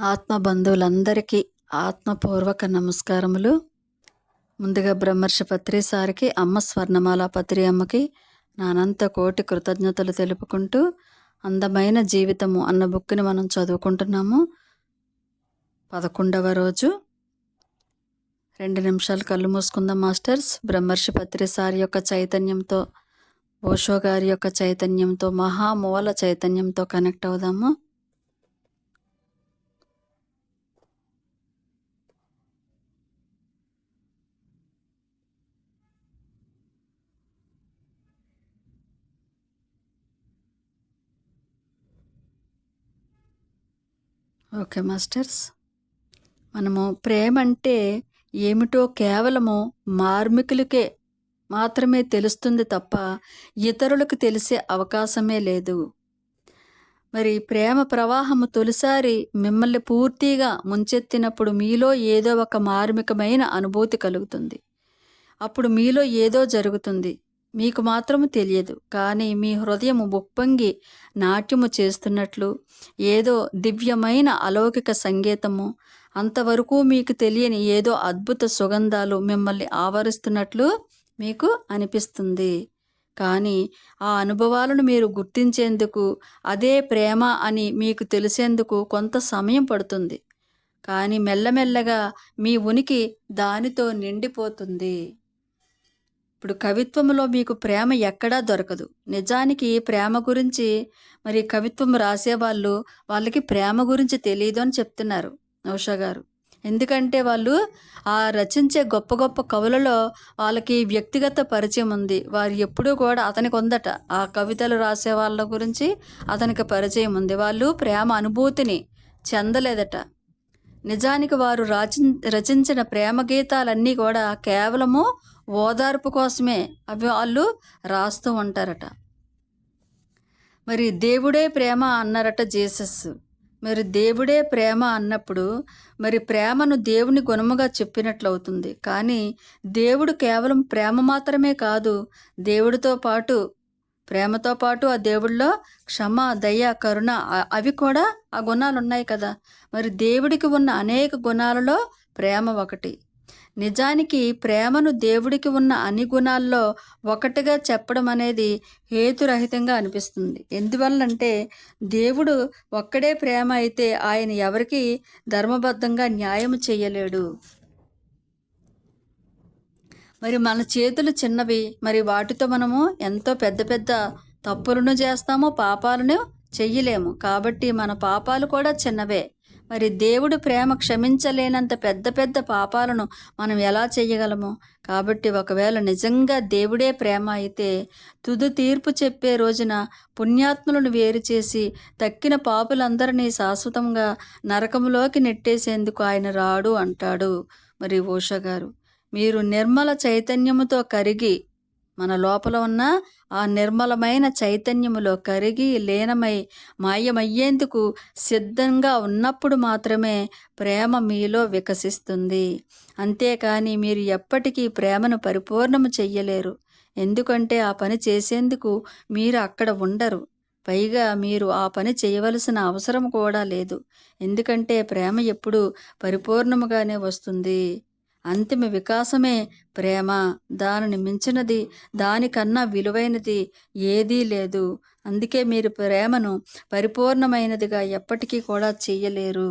ఆత్మ బంధువులందరికీ ఆత్మపూర్వక నమస్కారములు. ముందుగా బ్రహ్మర్షి పత్రి సారికి అమ్మ స్వర్ణమాల పత్రి అమ్మకి నా అనంత కోటి కృతజ్ఞతలు తెలుపుకుంటూ అందమైన జీవితము అన్న బుక్ని మనం చదువుకుంటున్నాము. పదకొండవ రోజు. రెండు నిమిషాలు కళ్ళు మూసుకుందాం మాస్టర్స్. బ్రహ్మర్షి పత్రి సారి యొక్క చైతన్యంతో ఓషో గారి యొక్క చైతన్యంతో మహామూల చైతన్యంతో కనెక్ట్ అవుదాము. Okay masters. మనము ప్రేమ అంటే ఏమిటో కేవలము మార్మికులకే మాత్రమే తెలుస్తుంది తప్ప ఇతరులకు తెలిసే అవకాశమే లేదు. మరి ప్రేమ ప్రవాహము తొలిసారి మిమ్మల్ని పూర్తిగా ముంచెత్తినప్పుడు మీలో ఏదో ఒక మార్మికమైన అనుభూతి కలుగుతుంది. అప్పుడు మీలో ఏదో జరుగుతుంది. మీకు మాత్రము తెలియదు. కానీ మీ హృదయము ఉప్పొంగి నాట్యము చేస్తున్నట్లు ఏదో దివ్యమైన అలౌకిక సంగీతము అంతవరకు మీకు తెలియని ఏదో అద్భుత సుగంధాలు మిమ్మల్ని ఆవరిస్తున్నట్లు మీకు అనిపిస్తుంది. కానీ ఆ అనుభవాలను మీరు గుర్తించేందుకు అదే ప్రేమ అని మీకు తెలిసేందుకు కొంత సమయం పడుతుంది. కానీ మెల్లమెల్లగా మీ ఉనికి దానితో నిండిపోతుంది. ఇప్పుడు కవిత్వంలో మీకు ప్రేమ ఎక్కడా దొరకదు. నిజానికి ప్రేమ గురించి మరి కవిత్వం రాసేవాళ్ళు వాళ్ళకి ప్రేమ గురించి తెలియదు అని చెప్తున్నారు నౌషా గారు. ఎందుకంటే వాళ్ళు ఆ రచించే గొప్ప గొప్ప కవులలో వాళ్ళకి వ్యక్తిగత పరిచయం ఉంది. వారు ఎప్పుడూ కూడా అతనికి ఉందట. ఆ కవితలు రాసే వాళ్ళ గురించి అతనికి పరిచయం ఉంది. వాళ్ళు ప్రేమ అనుభూతిని చెందలేదట. నిజానికి వారు రచి రచించిన ప్రేమ గీతాలన్నీ కూడా కేవలము ఓదార్పు కోసమే అవి వాళ్ళు రాస్తూ ఉంటారట. మరి దేవుడే ప్రేమ అన్నారట జీసస్. మరి దేవుడే ప్రేమ అన్నప్పుడు మరి ప్రేమను దేవుని గుణముగా చెప్పినట్లు అవుతుంది కానీ దేవుడు కేవలం ప్రేమ మాత్రమే కాదు దేవుడితో పాటు ప్రేమతో పాటు ఆ దేవుడిలో క్షమ దయ కరుణ అవి కూడా ఆ గుణాలు ఉన్నాయి కదా. మరి దేవుడికి ఉన్న అనేక గుణాలలో ప్రేమ ఒకటి. నిజానికి ప్రేమను దేవుడికి ఉన్న అన్ని గుణాల్లో ఒకటిగా చెప్పడం అనేది హేతురహితంగా అనిపిస్తుంది. ఎందువల్లంటే దేవుడు ఒక్కడే ప్రేమ అయితే ఆయన ఎవరికి ధర్మబద్ధంగా న్యాయం చేయలేడు. మరి మన చేతులు చిన్నవి మరి వాటితో మనము ఎంతో పెద్ద పెద్ద తప్పులను చేస్తాము పాపాలను చెయ్యలేము. కాబట్టి మన పాపాలు కూడా చిన్నవే. మరి దేవుడు ప్రేమ క్షమించలేనంత పెద్ద పెద్ద పాపాలను మనం ఎలా చేయగలము? కాబట్టి ఒకవేళ నిజంగా దేవుడే ప్రేమ అయితే తుది తీర్పు చెప్పే రోజున పుణ్యాత్ములను వేరు చేసి తక్కిన పాపులందరినీ శాశ్వతంగా నరకంలోకి నెట్టేసేందుకు ఆయన రాడు అంటాడు మరి ఓష గారు మీరు నిర్మల చైతన్యముతో కరిగి మన లోపల ఉన్న ఆ నిర్మలమైన చైతన్యములో కరిగి లీనమై మాయమయ్యేందుకు సిద్ధంగా ఉన్నప్పుడు మాత్రమే ప్రేమ మీలో వికసిస్తుంది. అంతేకాని మీరు ఎప్పటికీ ప్రేమను పరిపూర్ణము చెయ్యలేరు. ఎందుకంటే ఆ పని చేసేందుకు మీరు అక్కడ ఉండరు. పైగా మీరు ఆ పని చేయవలసిన అవసరం కూడా లేదు. ఎందుకంటే ప్రేమ ఎప్పుడు పరిపూర్ణముగానే వస్తుంది. అంతిమ వికాసమే ప్రేమ. దానిని మించినది దానికన్నా విలువైనది ఏదీ లేదు. అందుకే మీరు ప్రేమను పరిపూర్ణమైనదిగా ఎప్పటికీ కూడా చెయ్యలేరు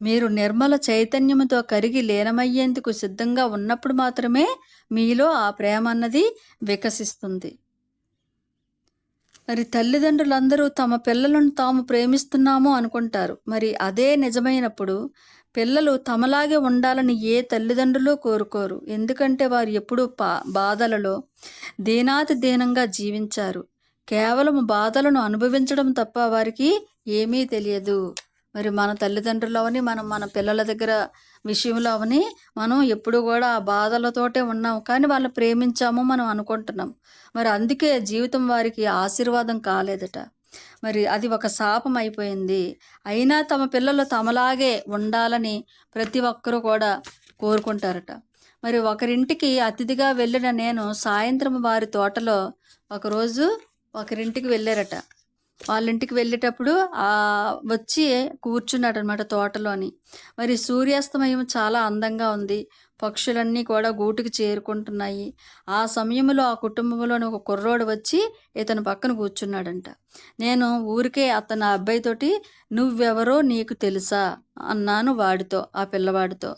మీరు నిర్మల చైతన్యముతో కరిగి లీనమయ్యేందుకు సిద్ధంగా ఉన్నప్పుడు మాత్రమే మీలో ఆ ప్రేమ అన్నది వికసిస్తుంది. మరి తల్లిదండ్రులందరూ తమ పిల్లలను తాము ప్రేమిస్తున్నాము అనుకుంటారు. మరి అదే నిజమైనప్పుడు పిల్లలు తమలాగే ఉండాలని ఏ తల్లిదండ్రులు కోరుకోరు. ఎందుకంటే వారు ఎప్పుడూ పా బాధలలో దీనాతి దీనంగా జీవించారు. కేవలం బాధలను అనుభవించడం తప్ప వారికి ఏమీ తెలియదు. మరి మన తల్లిదండ్రులు అవని మనం మన పిల్లల దగ్గర విషయంలో అవని మనం ఎప్పుడు కూడా ఆ బాధలతోటే ఉన్నాం. కానీ వాళ్ళని ప్రేమించాము మనం అనుకుంటున్నాం. మరి అందుకే జీవితం వారికి ఆశీర్వాదం కాలేదట. మరి అది ఒక శాపం అయిపోయింది. అయినా తమ పిల్లలు తమలాగే ఉండాలని ప్రతి ఒక్కరూ కూడా కోరుకుంటారట. మరి ఒకరింటికి అతిథిగా వెళ్ళిన నేను సాయంత్రం వారి తోటలో ఒకరోజు ఒకరింటికి వెళ్ళారట. వాళ్ళ ఇంటికి వెళ్ళేటప్పుడు ఆహ్, వచ్చి కూర్చున్నాడనమాట తోటలోని. మరి సూర్యాస్తమయం చాలా అందంగా ఉంది. పక్షులన్నీ కూడా గూటికి చేరుకుంటున్నాయి. ఆ సమయంలో ఆ కుటుంబంలోని ఒక కుర్రోడు వచ్చి ఇతని పక్కన కూర్చున్నాడంట. నేను ఊరికే అతను ఆ అబ్బాయితోటి "నువ్వెవరో నీకు తెలుసా?" అన్నాను వాడితో, ఆ పిల్లవాడితో.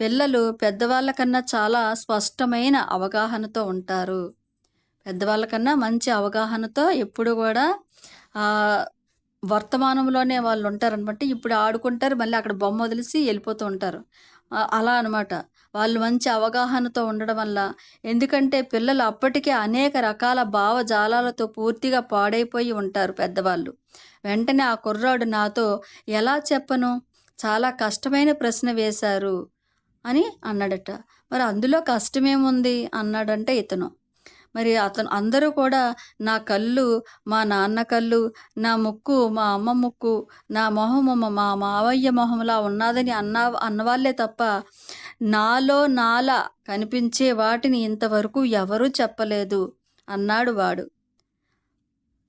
పిల్లలు పెద్దవాళ్ళ కన్నా చాలా స్పష్టమైన అవగాహనతో ఉంటారు. పెద్దవాళ్ళకన్నా మంచి అవగాహనతో ఎప్పుడు కూడా వర్తమానంలోనే వాళ్ళు ఉంటారనమాట ఇప్పుడు ఆడుకుంటారు. మళ్ళీ అక్కడ బొమ్మ వదిలిసి వెళ్ళిపోతూ ఉంటారు. అలా అనమాట. వాళ్ళు మంచి అవగాహనతో ఉండడం వల్ల ఎందుకంటే పిల్లలు అప్పటికే అనేక రకాల భావజాలాలతో పూర్తిగా పాడైపోయి ఉంటారు పెద్దవాళ్ళు. వెంటనే ఆ కుర్రాడు నాతో "ఎలా చెప్పను? చాలా కష్టమైన ప్రశ్న వేశారు" అని అన్నాడట. మరి అందులో కష్టమేముంది? అన్నాడంటే ఇతను. మరి అతను అందరూ కూడా నా కళ్ళు మా నాన్న కళ్ళు, నా ముక్కు మా అమ్మ ముక్కు, నా మొహము మా మావయ్య మొహంలా ఉన్నాదని అన్న అన్నవాళ్ళే తప్ప నాలో నాలా కనిపించే వాటిని ఇంతవరకు ఎవరూ చెప్పలేదు అన్నాడు వాడు.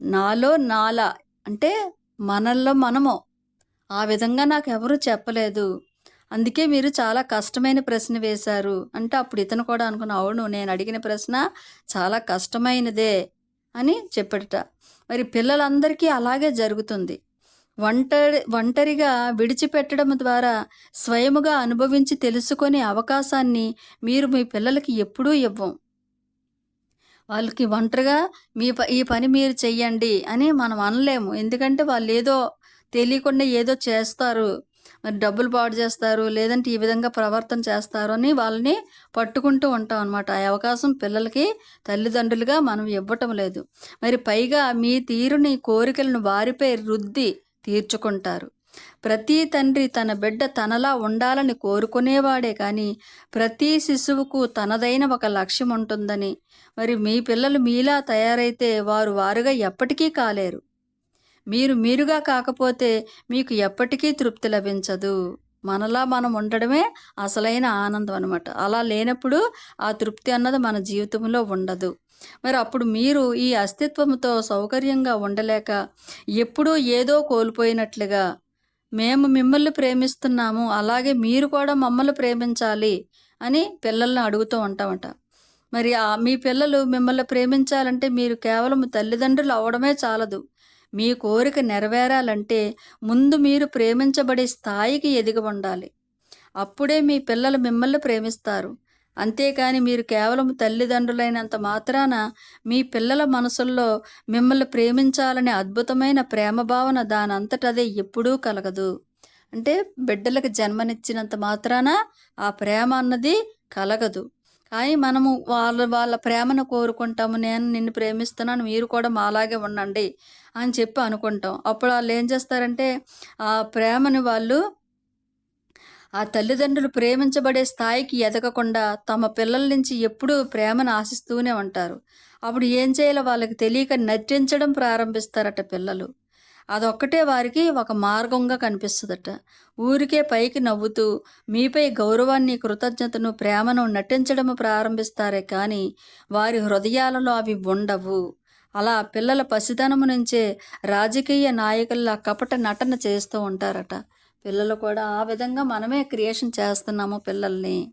నాలో నాలా అంటే మనల్లో మనము. ఆ విధంగా నాకెవరూ చెప్పలేదు. అందుకే మీరు చాలా కష్టమైన ప్రశ్న వేశారు. అంటే అప్పుడు ఇతను కూడా అనుకున్నా అవును నేను అడిగిన ప్రశ్న చాలా కష్టమైనదే అని చెప్పట మరి పిల్లలందరికీ అలాగే జరుగుతుంది. ఒంటరి ఒంటరిగా విడిచిపెట్టడం ద్వారా స్వయముగా అనుభవించి తెలుసుకునే అవకాశాన్ని మీరు మీ పిల్లలకి ఎప్పుడూ ఇవ్వం. వాళ్ళకి ఒంటరిగా మీ ప ఈ పని మీరు చెయ్యండి అని మనం అనలేము. ఎందుకంటే వాళ్ళు ఏదో తెలియకుండా ఏదో చేస్తారు. మరి డబ్బులు పాడు చేస్తారు. లేదంటే ఈ విధంగా ప్రవర్తన చేస్తారు అని వాళ్ళని పట్టుకుంటూ ఉంటాం అనమాట. ఆ అవకాశం పిల్లలకి తల్లిదండ్రులుగా మనం ఇవ్వటం లేదు. మరి పైగా మీ తీరుని కోరికలను వారిపై రుద్ది తీర్చుకుంటారు. ప్రతి తండ్రి తన బిడ్డ తనలా ఉండాలని కోరుకునేవాడే కానీ ప్రతి శిశువుకు తనదైన ఒక లక్ష్యం ఉంటుందని మరి మీ పిల్లలు మీలా తయారైతే వారు వారుగా ఎప్పటికీ కాలేరు. మీరు మీరుగా కాకపోతే మీకు ఎప్పటికీ తృప్తి లభించదు. మనలా మనం ఉండడమే అసలైన ఆనందం అనమాట. అలా లేనప్పుడు ఆ తృప్తి అన్నది మన జీవితంలో ఉండదు. మరి అప్పుడు మీరు ఈ అస్తిత్వంతో సౌకర్యంగా ఉండలేక ఎప్పుడూ ఏదో కోల్పోయినట్లుగా మేము మిమ్మల్ని ప్రేమిస్తున్నాము. అలాగే మీరు కూడా మమ్మల్ని ప్రేమించాలి అని పిల్లల్ని అడుగుతూ ఉంటామట. మరి మీ పిల్లలు మిమ్మల్ని ప్రేమించాలంటే మీరు కేవలం తల్లిదండ్రులు అవ్వడమే చాలదు. మీ కోరిక నెరవేరాలంటే ముందు మీరు ప్రేమించబడే స్థాయికి ఎదిగి ఉండాలి. అప్పుడే మీ పిల్లలు మిమ్మల్ని ప్రేమిస్తారు. అంతేకాని మీరు కేవలం తల్లిదండ్రులైనంత మాత్రాన మీ పిల్లల మనసుల్లో మిమ్మల్ని ప్రేమించాలనే అద్భుతమైన ప్రేమ భావన దానంతటదే ఎప్పుడూ కలగదు. అంటే బిడ్డలకు జన్మనిచ్చినంత మాత్రాన ఆ ప్రేమ అన్నది కలగదు. కానీ మనము వాళ్ళ వాళ్ళ ప్రేమను కోరుకుంటాము. నేను నిన్ను ప్రేమిస్తున్నాను. మీరు కూడా మాలాగే ఉండండి అని చెప్పి అనుకుంటాం. అప్పుడు వాళ్ళు ఏం చేస్తారంటే ఆ ప్రేమని వాళ్ళు ఆ తల్లిదండ్రులు ప్రేమించబడే స్థాయికి ఎదగకుండా తమ పిల్లల నుంచి ఎప్పుడూ ప్రేమను ఆశిస్తూనే ఉంటారు. అప్పుడు ఏం చేయాలో వాళ్ళకి తెలియక నటించడం ప్రారంభిస్తారట పిల్లలు. అదొక్కటే వారికి ఒక మార్గంగా కనిపిస్తుందట ఊరికే పైకి నవ్వుతూ మీపై గౌరవాన్ని, కృతజ్ఞతను, ప్రేమను నటించడం ప్రారంభిస్తారే కానీ వారి హృదయాలలో అవి ఉండవు. అలా పిల్లల పసితనము నుంచే రాజకీయ నాయకుల్లా కపట నటన చేస్తూ ఉంటారట. పిల్లలు కూడా ఆ విధంగా మనమే క్రియేషన్ చేస్తున్నాము పిల్లల్ని.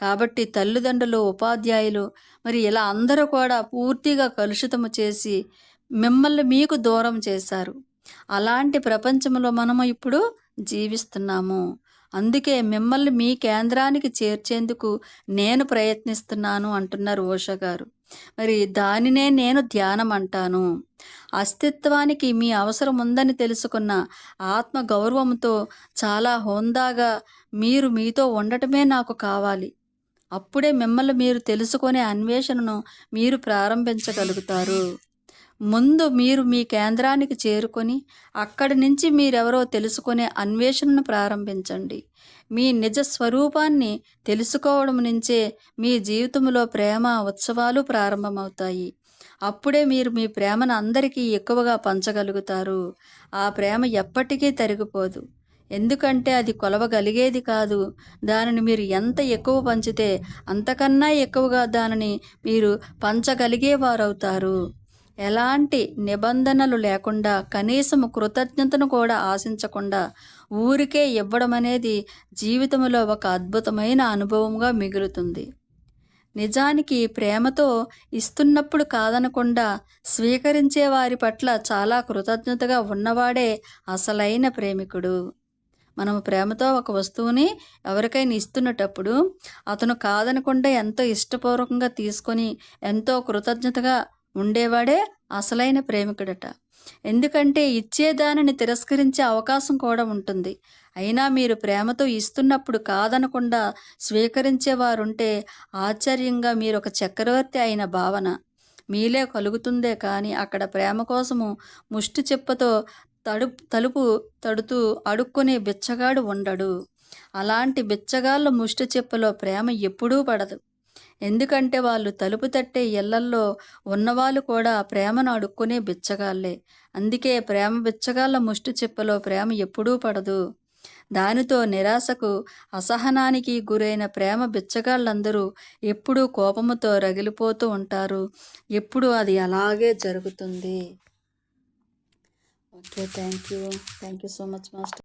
కాబట్టి తల్లిదండ్రులు, ఉపాధ్యాయులు మరి ఇలా అందరూ కూడా పూర్తిగా కలుషితము చేసి మిమ్మల్ని మీకు దూరం చేశారు. అలాంటి ప్రపంచంలో మనము ఇప్పుడు జీవిస్తున్నాము. అందుకే మిమ్మల్ని మీ కేంద్రానికి చేర్చేందుకు నేను ప్రయత్నిస్తున్నాను అంటున్నారు ఓష గారు. మరి దానినే నేను ధ్యానం అంటాను. అస్తిత్వానికి మీ అవసరం ఉందని తెలుసుకున్న ఆత్మ గౌరవంతో చాలా హోందాగా మీరు మీతో ఉండటమే నాకు కావాలి. అప్పుడే మిమ్మల్ని మీరు తెలుసుకునే అన్వేషణను మీరు ప్రారంభించగలుగుతారు. ముందు మీరు మీ కేంద్రానికి చేరుకొని అక్కడి నుంచి మీరెవరో తెలుసుకునే అన్వేషణను ప్రారంభించండి. మీ నిజ స్వరూపాన్ని తెలుసుకోవడం నుంచే మీ జీవితంలో ప్రేమ ఉత్సవాలు ప్రారంభమవుతాయి. అప్పుడే మీరు మీ ప్రేమను అందరికీ ఎక్కువగా పంచగలుగుతారు. ఆ ప్రేమ ఎప్పటికీ తరిగిపోదు. ఎందుకంటే అది కొలవగలిగేది కాదు. దానిని మీరు ఎంత ఎక్కువ పంచితే అంతకన్నా ఎక్కువగా దానిని మీరు పంచగలిగేవారవుతారు. ఎలాంటి నిబంధనలు లేకుండా కనీసం కృతజ్ఞతను కూడా ఆశించకుండా ఊరికే ఇవ్వడం అనేది జీవితంలో ఒక అద్భుతమైన అనుభవంగా మిగులుతుంది. నిజానికి ప్రేమతో ఇస్తున్నప్పుడు కాదనకుండా స్వీకరించే వారి పట్ల చాలా కృతజ్ఞతగా ఉన్నవాడే అసలైన ప్రేమికుడు. మనము ప్రేమతో ఒక వస్తువుని ఎవరికైనా ఇస్తున్నటప్పుడు అతను కాదనకుండా ఎంతో ఇష్టపూర్వకంగా తీసుకొని ఎంతో కృతజ్ఞతగా ఉండేవాడే అసలైన ప్రేమికుడట. ఎందుకంటే ఇచ్చేదానిని తిరస్కరించే అవకాశం కూడా ఉంటుంది. అయినా మీరు ప్రేమతో ఇస్తున్నప్పుడు కాదనకుండా స్వీకరించేవారుంటే ఆశ్చర్యంగా మీరు ఒక చక్రవర్తి అయిన భావన. మీలే కలుగుతుందే కానీ అక్కడ ప్రేమ కోసము ముష్టి చెప్పతో తడు తలుపు తడుతూ అడుక్కునే బిచ్చగాడు ఉండడు. అలాంటి బిచ్చగాళ్ళ ముష్టి చెప్పలో ప్రేమ ఎప్పుడూ పడదు. ఎందుకంటే వాళ్ళు తలుపు తట్టే ఇళ్ళల్లో ఉన్నవాళ్ళు కూడా ప్రేమను అడుక్కునే బిచ్చగాళ్ళే. అందుకే ప్రేమ బిచ్చగాళ్ళ ముష్టి చెప్పలో ప్రేమ ఎప్పుడూ పడదు. దానితో నిరాశకు అసహనానికి గురైన ప్రేమ బిచ్చగాళ్ళందరూ ఎప్పుడూ కోపముతో రగిలిపోతూ ఉంటారు. ఎప్పుడు అది అలాగే జరుగుతుంది. Okay thank you thank you so much master.